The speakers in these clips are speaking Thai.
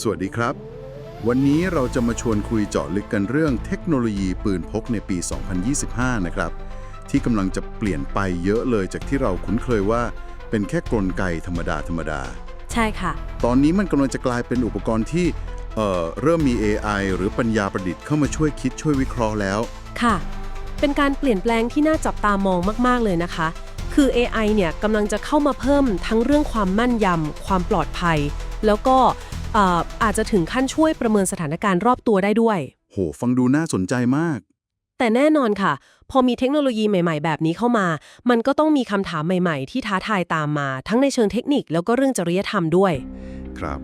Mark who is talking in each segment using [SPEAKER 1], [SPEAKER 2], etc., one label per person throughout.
[SPEAKER 1] สวัสดีครับ วันนี้เราจะมาชวนคุยเจาะลึกกันเรื่องเทคโนโลยีปืนพกในปี 2025 นะครับ ที่กำลังจะเปลี่ยนไปเยอะเลยจากที่เราคุ้นเคยว่า เป็นแค่กลไกธรรมดาธรรมดา
[SPEAKER 2] ใช่ค่ะ
[SPEAKER 1] ตอนนี้มันกำลังจะกลายเป็นอุปกรณ์ที่เอ่อเริ่มมี AI หรือปัญญาประดิษฐ์เข้ามาช่วยคิดช่วยวิเคราะห์แล้ว
[SPEAKER 2] ค่ะ เป็นการเปลี่ยนแปลงที่น่าจับตามองมาก ๆ เลยนะคะ คือ AI เนี่ยกำลังจะเข้ามาเพิ่มทั้งเรื่องความมั่นยำความปลอดภัย แล้วก็เอ่ออาจจะถึงขั้นช่วยประเมินสถานการณ์รอบตัวได้ด้วย
[SPEAKER 1] โห ฟังดูน่าสนใจมาก
[SPEAKER 2] แต่แน่นอนค่ะ พอมีเทคโนโลยีใหม่ๆ แบบนี้เข้ามา มันก็ต้องมีคำถามใหม่ๆ ที่ท้าทายตามมา ทั้งในเชิงเทคนิคแล้วก็เรื่องจริยธรรมด้วย
[SPEAKER 1] ครับ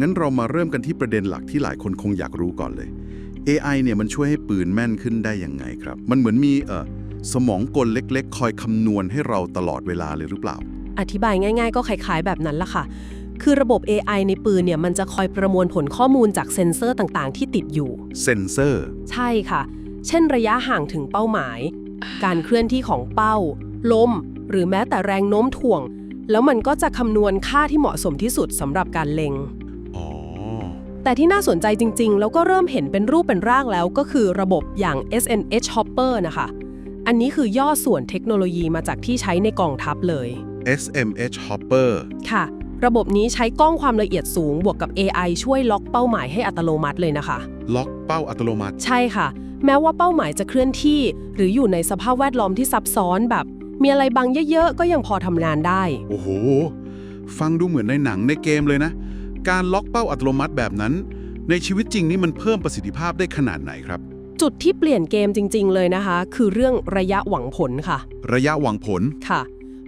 [SPEAKER 1] งั้นเรามาเริ่มกันที่ประเด็นหลักที่หลายคนคงอยากรู้ก่อนเลย AI เนี่ยมันช่วยให้ปืนแม่นขึ้นได้ยังไงครับ มันเหมือนมีเอ่อสมองกลเล็ก ๆ คอยคำนวณให้เราตลอดเวลาเลยหรือเปล่า
[SPEAKER 2] อธิบายง่ายๆ ก็คล้ายๆแบบนั้นละค่ะ คือระบบ AI ในปืนเนี่ยมันจะคอยประมวลผลข้อมูลจากเซ็นเซอร์ต่างๆ ที่ติดอยู่
[SPEAKER 1] เซนเซอร์
[SPEAKER 2] ใช่ค่ะ เช่นระยะห่างถึงเป้าหมาย การเคลื่อนที่ของเป้า ลม หรือแม้แต่แรงโน้มถ่วง แล้วมันก็จะคำนวณค่าที่เหมาะสมที่สุดสำหรับการเล็ง
[SPEAKER 1] อ๋อ
[SPEAKER 2] แต่ที่น่าสนใจจริง ๆ แล้วก็เริ่มเห็นเป็นรูปเป็นร่างแล้วก็คือระบบอย่าง SNH Hopper นะคะ อันนี้คือย่อส่วนเทคโนโลยีมาจากที่ใช้ในกองทัพเลย
[SPEAKER 1] SMH Hopper
[SPEAKER 2] ค่ะ ระบบนี้ใช้กล้องความละเอียดสูงบวกกับ AI ช่วยล็อกเป้าหมายให้อัตโนมัติเลยนะคะ
[SPEAKER 1] ล็อกเป้าอัตโนมัติ
[SPEAKER 2] ใช่ค่ะ แม้ว่าเป้าหมายจะเคลื่อนที่ หรืออยู่ในสภาพแวดล้อมที่ซับซ้อนแบบ มีอะไรบางเยอะๆ ก็ยังพอทำงานได้
[SPEAKER 1] โอ้โห ฟังดูเหมือนในหนังในเกมเลยนะ การล็อกเป้าอัตโนมัติแบบนั้น ในชีวิตจริงนี่มันเพิ่มประสิทธิภาพได้ขนาดไหนครับ
[SPEAKER 2] จุดที่เปลี่ยนเกมจริง ๆ เลยนะคะ คือเรื่องระยะหวังผลค่ะ
[SPEAKER 1] ระยะหวังผล
[SPEAKER 2] ค่ะ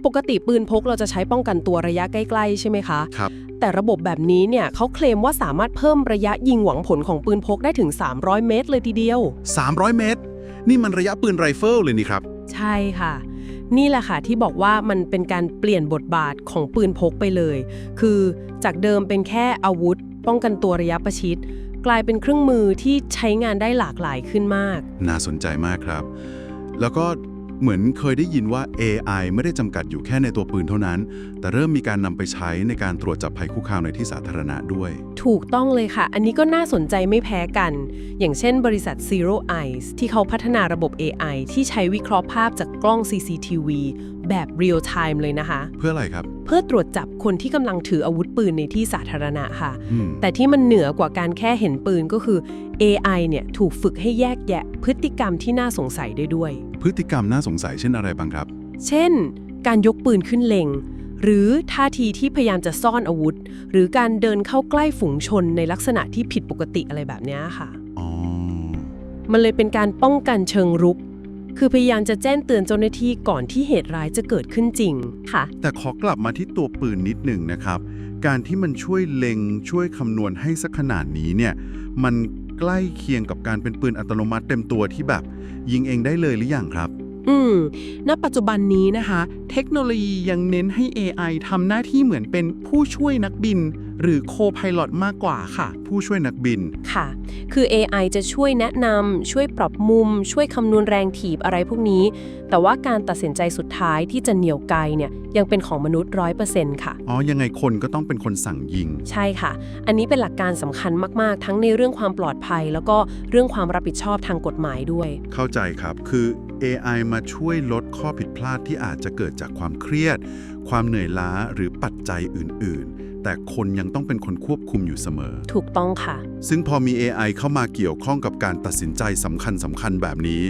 [SPEAKER 2] ปกติปืนพกเราจะใช้ป้องกันตัวระยะใกล้ๆ ใช่ไหมคะ
[SPEAKER 1] ครับ
[SPEAKER 2] แต่ระบบแบบนี้เนี่ยเขาเคลมว่าสามารถเพิ่มระยะยิงหวังผลของปืนพกได้ถึง 300 เมตร เลยทีเดียว
[SPEAKER 1] 300 เมตร นี่มันระยะปืนไรเฟิลเลยนี่ครับ
[SPEAKER 2] ใช่ค่ะ นี่แหละค่ะที่บอกว่ามันเป็นการเปลี่ยนบทบาทของปืนพกไปเลย คือจากเดิมเป็นแค่อาวุธ ป้องกันตัวระยะประชิด กลายเป็นเครื่องมือที่ใช้งานได้หลากหลายขึ้นมาก
[SPEAKER 1] น่าสนใจมากครับ แล้วก็ เหมือนเคยได้ยินว่า AI ไม่ได้จำกัดอยู่แค่ในตัวปืนเท่านั้น แต่เริ่มมีการนำไปใช้ในการตรวจจับภัยคุกคามในที่สาธารณะด้วย
[SPEAKER 2] ถูกต้องเลยค่ะ อันนี้ก็น่าสนใจไม่แพ้กัน อย่างเช่นบริษัท Zero Eyes ที่เขาพัฒนาระบบ AI ที่ใช้วิเคราะห์ภาพจากกล้อง CCTV แบบ real time เลยนะคะ
[SPEAKER 1] เพื่ออะไรครับ
[SPEAKER 2] เพื่อตรวจจับคนที่กำลังถืออาวุธปืนในที่สาธารณะค่ะ
[SPEAKER 1] อืม
[SPEAKER 2] แต่ที่มันเหนือกว่าการแค่เห็นปืนก็คือ AI เนี่ยถูกฝึกให้แยกแยะ พฤติกรรมที่น่าสงสัยได้ด้วย
[SPEAKER 1] พฤติกรรมน่าสงสัยเช่นอะไรบ้างครับ
[SPEAKER 2] เช่น การยกปืนขึ้นเล็ง หรือท่าทีที่พยายามจะซ่อนอาวุธ หรือการเดินเข้าใกล้ฝูงชนในลักษณะที่ผิดปกติอะไรแบบเนี้ยค่ะ
[SPEAKER 1] อ๋อ
[SPEAKER 2] มันเลยเป็นการป้องกันเชิงรุก คือพยายามจะแจ้งเตือนเจ้าหน้าที่ก่อนที่เหตุร้ายจะเกิดขึ้นจริงค่ะ
[SPEAKER 1] แต่ขอกลับมาที่ตัวปืนนิดหนึ่งนะครับ การที่มันช่วยเล็งช่วยคำนวณให้สักขนาดนี้เนี่ย มันใกล้เคียงกับการเป็นปืนอัตโนมัติเต็มตัวที่แบบ ยิงเองได้เลยหรือยังครับ
[SPEAKER 2] อืม
[SPEAKER 3] ณ ปัจจุบันนี้นะคะ เทคโนโลยียังเน้นให้ AI ทำหน้าที่เหมือนเป็นผู้ช่วยนักบิน หรือโคพ i l o t มากกว่าค่ะ
[SPEAKER 1] ผู้ช่วยนักบิน
[SPEAKER 2] ค่ะ คือ AI จะช่วยแนะนำ ช่วยปรับมุม ช่วยคำนวณแรงถีบอะไรพวกนี้ แต่ว่าการตัดสินใจสุดท้ายที่จะเหนี่ยวไกลเนี่ย ยังเป็นของมนุษย์ร้อยเปอร์เซ็นต์ค่ะ
[SPEAKER 1] อ๋อ ยังไงคนก็ต้องเป็นคนสั่งยิง
[SPEAKER 2] ใช่ค่ะ อันนี้เป็นหลักการสำคัญมากๆ ทั้งในเรื่องความปลอดภัย แล้วก็เรื่องความรับผิดชอบทางกฎหมายด้วย
[SPEAKER 1] เข้าใจครับ คือ AI มาช่วยลดข้อผิดพลาดที่อาจจะเกิดจากความเครียด ความเหนื่อยล้าหรือปัจจัยอื่น ๆ แต่คนยังต้องเป็นคนควบคุมอยู่เสมอ
[SPEAKER 2] ถูกต้องค่ะ
[SPEAKER 1] ซึ่งพอมี AI เข้ามาเกี่ยวข้องกับการตัดสินใจสำคัญสำคัญแบบนี้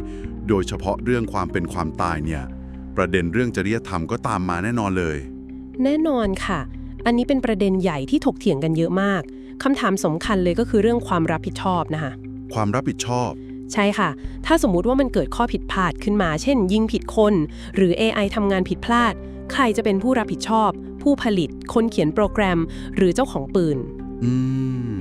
[SPEAKER 1] โดยเฉพาะเรื่องความเป็นความตายเนี่ย ประเด็นเรื่องจริยธรรมก็ตามมาแน่นอนเลย
[SPEAKER 2] แน่นอนค่ะ อันนี้เป็นประเด็นใหญ่ที่ถกเถียงกันเยอะมากคำถามสำคัญเลยก็คือเรื่องความรับผิดชอบนะคะ
[SPEAKER 1] ความรับผิดชอบ
[SPEAKER 2] ใช่ค่ะ ถ้าสมมุติว่ามันเกิดข้อผิดพลาดขึ้นมา เช่น ยิงผิดคน หรือ AI ทำงานผิดพลาด ใครจะเป็นผู้รับผิดชอบ ผู้ผลิต คนเขียนโปรแกรม หรือเจ้าของปืน
[SPEAKER 1] อืม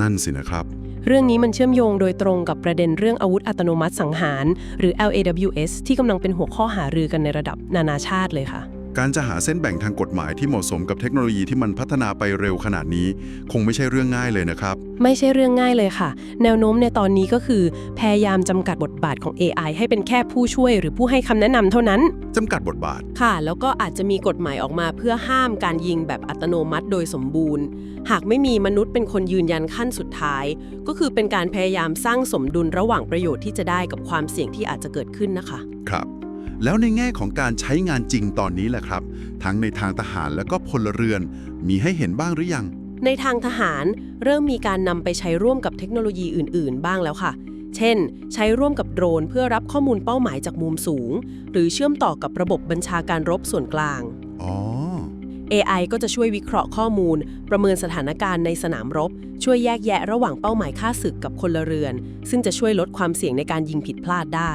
[SPEAKER 1] นั่นสินะครับ
[SPEAKER 2] เรื่องนี้มันเชื่อมโยงโดยตรงกับประเด็นเรื่องอาวุธอัตโนมัติสังหาร หรือ LAWS ที่กำลังเป็นหัวข้อหารือกันในระดับนานาชาติเลยค่ะ
[SPEAKER 1] การจะหาเส้นแบ่งทางกฎหมายที่เหมาะสมกับเทคโนโลยีที่มันพัฒนาไปเร็วขนาดนี้ คงไม่ใช่เรื่องง่ายเลยนะครับ
[SPEAKER 2] ไม่ใช่เรื่องง่ายเลยค่ะ แนวโน้มในตอนนี้ก็คือ พยายามจำกัดบทบาทของ AI ให้เป็นแค่ผู้ช่วย หรือผู้ให้คำแนะนำเท่านั้น
[SPEAKER 1] จำกัดบทบาท
[SPEAKER 2] ค่ะ แล้วก็อาจจะมีกฎหมายออกมาเพื่อห้ามการยิงแบบอัตโนมัติโดยสมบูรณ์ หากไม่มีมนุษย์เป็นคนยืนยันขั้นสุดท้าย ก็คือเป็นการพยายามสร้างสมดุลระหว่างประโยชน์ที่จะได้กับความเสี่ยงที่อาจจะเกิดขึ้นนะคะ
[SPEAKER 1] ครับ แล้วในแง่ของการใช้งานจริงตอนนี้แหละครับ ทั้งในทางทหารและก็พลเรือน มีให้เห็นบ้างหรือยัง
[SPEAKER 2] ในทางทหารเริ่มมีการนำไปใช้ร่วมกับเทคโนโลยีอื่น ๆ บ้างแล้วค่ะ เช่น ใช้ร่วมกับโดรนเพื่อรับข้อมูลเป้าหมายจากมุมสูง หรือเชื่อมต่อกับระบบบัญชาการรบส่วนกลาง
[SPEAKER 1] อ๋อ
[SPEAKER 2] AI ก็จะช่วยวิเคราะห์ข้อมูล ประเมินสถานการณ์ในสนามรบ ช่วยแยกแยะระหว่างเป้าหมายฆ่าศึกกับพลเรือน ซึ่งจะช่วยลดความเสี่ยงในการยิงผิดพลาดได้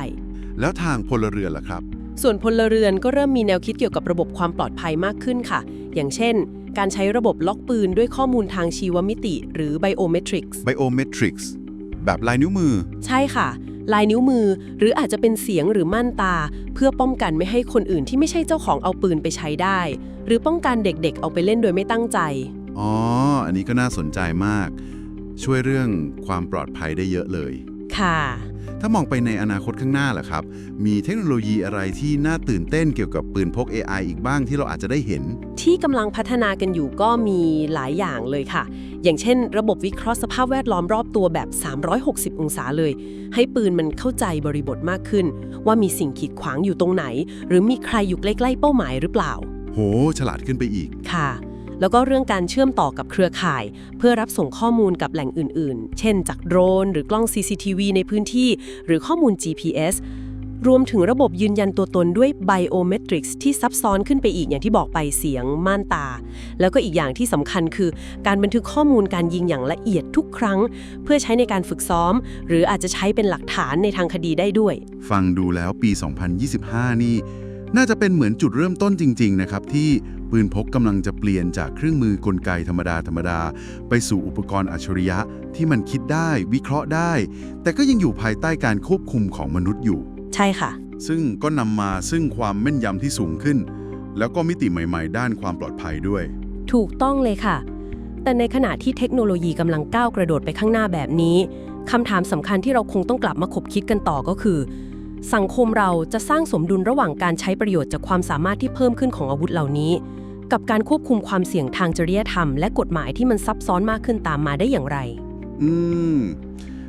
[SPEAKER 1] แล้วทางพลเรือนล่ะครับ
[SPEAKER 2] ส่วนพลเรือนก็เริ่มมีแนวคิดเกี่ยวกับระบบความปลอดภัยมากขึ้นค่ะ อย่างเช่น การใช้ระบบล็อกปืนด้วยข้อมูลทางชีวมิติ หรือ biometrics
[SPEAKER 1] biometrics แบบลายนิ้วมือ
[SPEAKER 2] ใช่ค่ะ ลายนิ้วมือ หรืออาจจะเป็นเสียงหรือม่านตา เพื่อป้องกันไม่ให้คนอื่นที่ไม่ใช่เจ้าของเอาปืนไปใช้ได้ หรือป้องกันเด็กๆ เอาไปเล่นโดยไม่ตั้งใจ
[SPEAKER 1] อ๋อ อันนี้ก็น่าสนใจมาก ช่วยเรื่องความปลอดภัยได้เยอะเลย
[SPEAKER 2] ค่ะ
[SPEAKER 1] ถ้ามองไปในอนาคตข้างหน้าล่ะครับ มีเทคโนโลยีอะไรที่น่าตื่นเต้นเกี่ยวกับปืนพก AI อีกบ้างที่เราอาจจะได้เห็น
[SPEAKER 2] ที่กำลังพัฒนากันอยู่ก็มีหลายอย่างเลยค่ะ อย่างเช่น ระบบวิเคราะห์สภาพแวดล้อมรอบตัวแบบ 360 องศาเลย ให้ปืนมันเข้าใจบริบทมากขึ้น ว่ามีสิ่งขีดขวางอยู่ตรงไหน หรือมีใครอยู่ใกล้ๆเป้าหมายหรือเปล่า
[SPEAKER 1] โห ฉลาดขึ้นไปอีก
[SPEAKER 2] ค่ะ แล้วก็เรื่องการเชื่อมต่อกับเครือข่าย เพื่อรับส่งข้อมูลกับแหล่งอื่นๆ เช่น จากโดรน หรือกล้อง CCTV ในพื้นที่ หรือข้อมูล GPS รวมถึงระบบยืนยันตัวตนด้วย biometrics ที่ซับซ้อนขึ้นไปอีกอย่างที่บอกไปเสียงม่านตา แล้วก็อีกอย่างที่สำคัญคือ การบันทึกข้อมูลการยิงอย่างละเอียดทุกครั้ง เพื่อใช้ในการฝึกซ้อม หรืออาจจะใช้เป็นหลักฐานในทางคดีได้ด้วย
[SPEAKER 1] ฟังดูแล้วปี 2025 นี่ น่าจะเป็นเหมือนจุดเริ่มต้นจริง ๆ นะครับ ที่ปืนพกกำลังจะเปลี่ยนจากเครื่องมือกลไกธรรมดาธรรมดา ไปสู่อุปกรณ์อัจฉริยะที่มันคิดได้ วิเคราะห์ได้ แต่ก็ยังอยู่ภายใต้การควบคุมของมนุษย์อยู่
[SPEAKER 2] ใช่ค่ะ
[SPEAKER 1] ซึ่งก็นำมาซึ่งความแม่นยำที่สูงขึ้น แล้วก็มิติใหม่ ๆ ด้านความปลอดภัยด้วย
[SPEAKER 2] ถูกต้องเลยค่ะ แต่ในขณะที่เทคโนโลยีกำลังก้าวกระโดดไปข้างหน้าแบบนี้คำถามสำคัญที่เราคงต้องกลับมาคบคิดกันต่อก็คือ สังคมเราจะสร้างสมดุลระหว่างการใช้ประโยชน์จากความสามารถที่เพิ่มขึ้นของอาวุธเหล่านี้ กับการควบคุมความเสี่ยงทางจริยธรรม และกฎหมายที่มันซับซ้อนมากขึ้นตามมาได้อย่างไร
[SPEAKER 1] อืม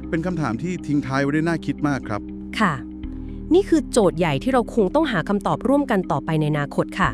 [SPEAKER 1] เป็นคำถามที่ทิ้งท้ายไว้ได้น่าคิดมากครับ
[SPEAKER 2] ค่ะ นี่คือโจทย์ใหญ่ที่เราคงต้องหาคำตอบร่วมกันต่อไปในอนาคตค่ะ